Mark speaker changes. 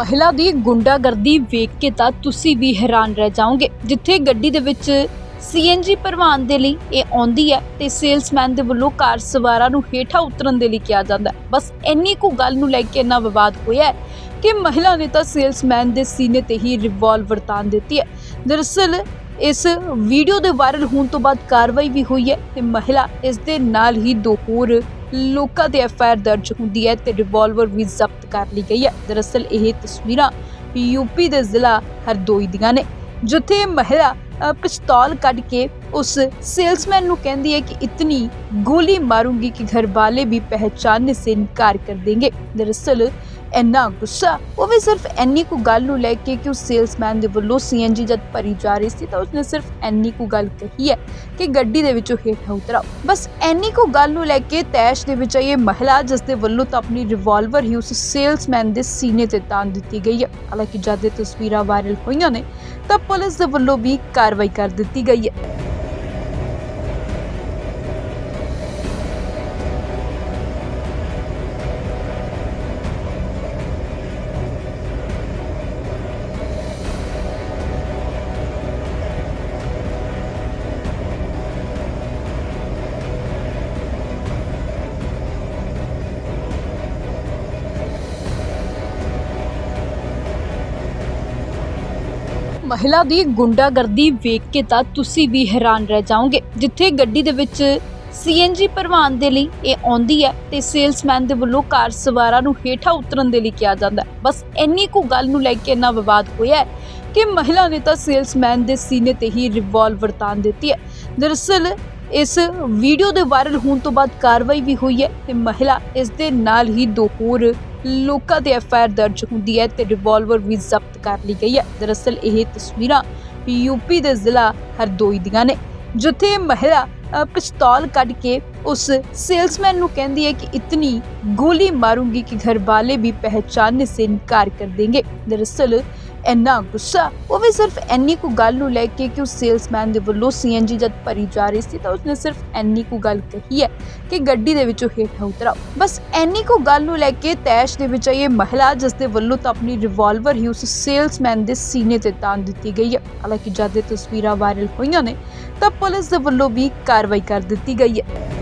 Speaker 1: ਮਹਿਲਾ ਦੀ ਗੁੰਡਾਗਰਦੀ ਵੇਖ ਕੇ ਤਾਂ ਤੁਸੀਂ ਵੀ ਹੈਰਾਨ ਰਹਿ ਜਾਓਗੇ। ਜਿੱਥੇ ਗੱਡੀ ਦੇ ਵਿੱਚ ਸੀਐਨਜੀ ਭਰਵਾਉਣ ਦੇ ਲਈ ਇਹ ਆਉਂਦੀ ਹੈ ਤੇ ਸੇਲਸਮੈਨ ਦੇ ਵੱਲੋਂ ਕਾਰ ਸਵਾਰਾਂ ਨੂੰ ਹੇਠਾਂ ਉਤਰਨ ਦੇ ਲਈ ਕਿਹਾ ਜਾਂਦਾ ਬਸ ਇੰਨੀ ਕੁ ਗੱਲ ਨੂੰ ਲੈ ਕੇ ਇੰਨਾ ਵਿਵਾਦ ਹੋਇਆ ਹੈ ਕਿ ਮਹਿਲਾ ਨੇ ਤਾਂ ਸੇਲਸਮੈਨ ਦੇ ਸੀਨੇ ਤੇ ਹੀ ਰਿਵਾਲਵਰ ਤਾਨ ਦਿੱਤੀ ਹੈ। ਦਰਅਸਲ ਇਸ ਵੀਡੀਓ ਦੇ ਵਾਇਰਲ ਹੋਣ ਤੋਂ ਬਾਅਦ ਕਾਰਵਾਈ ਵੀ ਹੋਈ ਹੈ ਤੇ ਮਹਿਲਾ ਇਸ ਦੇ ਨਾਲ ਹੀ ਦੋ ਹੋਰ ਲੋਕਾਂ ਤੇ ਐਫਆਈਆਰ ਦਰਜ ਹੁੰਦੀ ਹੈ ਤੇ ਰਿਵਾਲਵਰ ਵੀ ਜ਼ਬਤ ਕਰ ਲਈ ਗਈ ਹੈ। ਦਰਅਸਲ ਇਹ ਤਸਵੀਰਾਂ ਯੂਪੀ ਦੇ ਜ਼ਿਲ੍ਹਾ ਹਰਦੋਈ ਦੀਆਂ ਨੇ, ਜਿੱਥੇ ਮਹਿਲਾ ਪਿਸਤੌਲ ਕੱਢ ਕੇ ਉਸ ਸੇਲਸਮੈਨ ਨੂੰ ਕਹਿੰਦੀ ਹੈ ਕਿ ਇਤਨੀ ਗੋਲੀ ਮਾਰੂੰਗੀ ਕਿ ਘਰ ਵਾਲੇ ਵੀ ਪਹਿਚਾਨਨੇ ਸੇ ਇਨਕਾਰ ਕਰ ਦੇਂਗੇ ਦਰਅਸਲ ਇੰਨਾ ਗੁੱਸਾ, ਉਹ ਵੀ ਸਿਰਫ ਇੰਨੀ ਕੁ ਗੱਲ ਨੂੰ ਲੈ ਕੇ ਕਿ ਉਸ ਸੇਲਸਮੈਨ ਦੇ ਵੱਲੋਂ ਸੀਐਨਜੀ ਜਦ ਭਰੀ ਜਾ ਰਹੀ ਸੀ ਤਾਂ ਉਸਨੇ ਸਿਰਫ ਇੰਨੀ ਕੁ ਗੱਲ ਕਹੀ ਹੈ ਕਿ ਗੱਡੀ ਦੇ ਵਿੱਚੋਂ ਹੇਠਾਂ ਉਤਰਾਓ। ਬਸ ਇੰਨੀ ਕੁ ਗੱਲ ਨੂੰ ਲੈ ਕੇ ਤੈਸ਼ ਦੇ ਵਿੱਚ ਇਹ ਮਹਿਲਾ, ਜਿਸ ਦੇ ਵੱਲੋਂ ਤਾਂ ਆਪਣੀ ਰਿਵਾਲਵਰ ਹੀ ਉਸ ਸੇਲਸਮੈਨ ਦੇ ਸੀਨੇ ਤੇ ਤਾਨ ਦਿੱਤੀ ਗਈ ਹੈ। ਹਾਲਾਂਕਿ ਜਦ ਇਹ ਤਸਵੀਰਾਂ ਵਾਇਰਲ ਹੋਈਆਂ ਨੇ, ਤਾਂ ਪੁਲਿਸ ਦੇ ਵੱਲੋਂ ਵੀ ਕਾਰਵਾਈ ਕਰ ਦਿੱਤੀ ਗਈ ਹੈ। ਮਹਿਲਾ ਦੀ ਗੁੰਡਾਗਰਦੀ ਵੇਖ ਕੇ ਤਾਂ ਤੁਸੀਂ ਵੀ ਹੈਰਾਨ ਰਹਿ ਜਾਓਗੇ। ਜਿੱਥੇ ਗੱਡੀ ਦੇ ਵਿੱਚ ਸੀਐਨਜੀ ਭਰਵਾਉਣ ਦੇ ਲਈ ਇਹ ਆਉਂਦੀ ਹੈ ਤੇ ਸੇਲਸਮੈਨ ਦੇ ਵੱਲੋਂ ਕਾਰ ਸਵਾਰਾਂ ਨੂੰ ਹੇਠਾਂ ਉਤਰਨ ਦੇ ਲਈ ਕਿਹਾ ਜਾਂਦਾ ਹੈ। ਬਸ ਇੰਨੀ ਕੁ ਗੱਲ ਨੂੰ ਲੈ ਕੇ ਇੰਨਾ ਵਿਵਾਦ ਹੋਇਆ ਹੈ ਕਿ ਮਹਿਲਾ ਨੇ ਤਾਂ ਸੇਲਸਮੈਨ ਦੇ ਸੀਨੇ ਤੇ ਹੀ ਰਿਵਾਲਵਰ ਤਾਨ ਦਿੱਤੀ ਹੈ। ਦਰਅਸਲ ਇਸ ਵੀਡੀਓ ਦੇ ਵਾਇਰਲ ਹੋਣ ਤੋਂ ਬਾਅਦ ਕਾਰਵਾਈ ਵੀ ਹੋਈ ਹੈ ਤੇ ਮਹਿਲਾ ਇਸ ਦੇ ਨਾਲ ਹੀ ਦੋ ਹੋਰ ਲੋਕਾਂ ਤੇ ਐਫ ਆਈ ਆਰ ਦਰਜ ਹੁੰਦੀ ਹੈ ਤੇ ਰਿਵਾਲਵਰ ਵੀ ਜ਼ਬਤ ਕਰ ਲਈ ਗਈ ਹੈ। ਦਰਅਸਲ ਇਹ ਤਸਵੀਰਾਂ ਯੂਪੀ ਦੇ ਜ਼ਿਲ੍ਹਾ ਹਰਦੋਈ ਦੀਆਂ ਨੇ, ਜਿੱਥੇ ਮਹਿਲਾ ਪਿਸਤੌਲ ਕੱਢ ਕੇ ਉਸ ਸੇਲਸਮੈਨ ਨੂੰ ਕਹਿੰਦੀ ਹੈ ਕਿ ਇਤਨੀ ਗੋਲੀ ਮਾਰੂਗੀ ਕਿ ਘਰ ਵਾਲੇ ਵੀ ਪਹਿਚਾਨਨੇ ਸੇ ਇਨਕਾਰ ਕਰ ਦੇंगे ਦਰਅਸਲ ਇੰਨਾ ਗੁੱਸਾ, ਉਹ ਵੀ ਸਿਰਫ ਇੰਨੀ ਕੁ ਗੱਲ ਨੂੰ ਲੈ ਕੇ ਕਿ ਉਸ ਸੇਲਸਮੈਨ ਦੇ ਵੱਲੋਂ ਸੀਐਨਜੀ ਜਦ ਭਰੀ ਜਾ ਰਹੀ ਸੀ ਤਾਂ ਉਸਨੇ ਸਿਰਫ ਇੰਨੀ ਕੁ ਗੱਲ ਕਹੀ ਹੈ ਕਿ ਗੱਡੀ ਦੇ ਵਿੱਚੋਂ ਹੇਠਾਂ ਉਤਰਾਓ ਬਸ ਇੰਨੀ ਕੁ ਗੱਲ ਨੂੰ ਲੈ ਕੇ ਤੈਸ਼ ਦੇ ਵਿੱਚ ਇਹ ਮਹਿਲਾ, ਜਿਸ ਦੇ ਵੱਲੋਂ ਤਾਂ ਆਪਣੀ ਰਿਵਾਲਵਰ ਹੀ ਉਸ ਸੇਲਸਮੈਨ ਦੇ ਸੀਨੇ ਤੇ ਤਾਨ ਦਿੱਤੀ ਗਈ ਹੈ। ਹਾਲਾਂਕਿ ਜਦ ਇਹ ਤਸਵੀਰਾਂ ਵਾਇਰਲ ਹੋਈਆਂ ਨੇ, ਤਾਂ ਪੁਲਿਸ ਦੇ ਵੱਲੋਂ ਵੀ ਕਾਰਵਾਈ ਕਰ ਦਿੱਤੀ ਗਈ ਹੈ।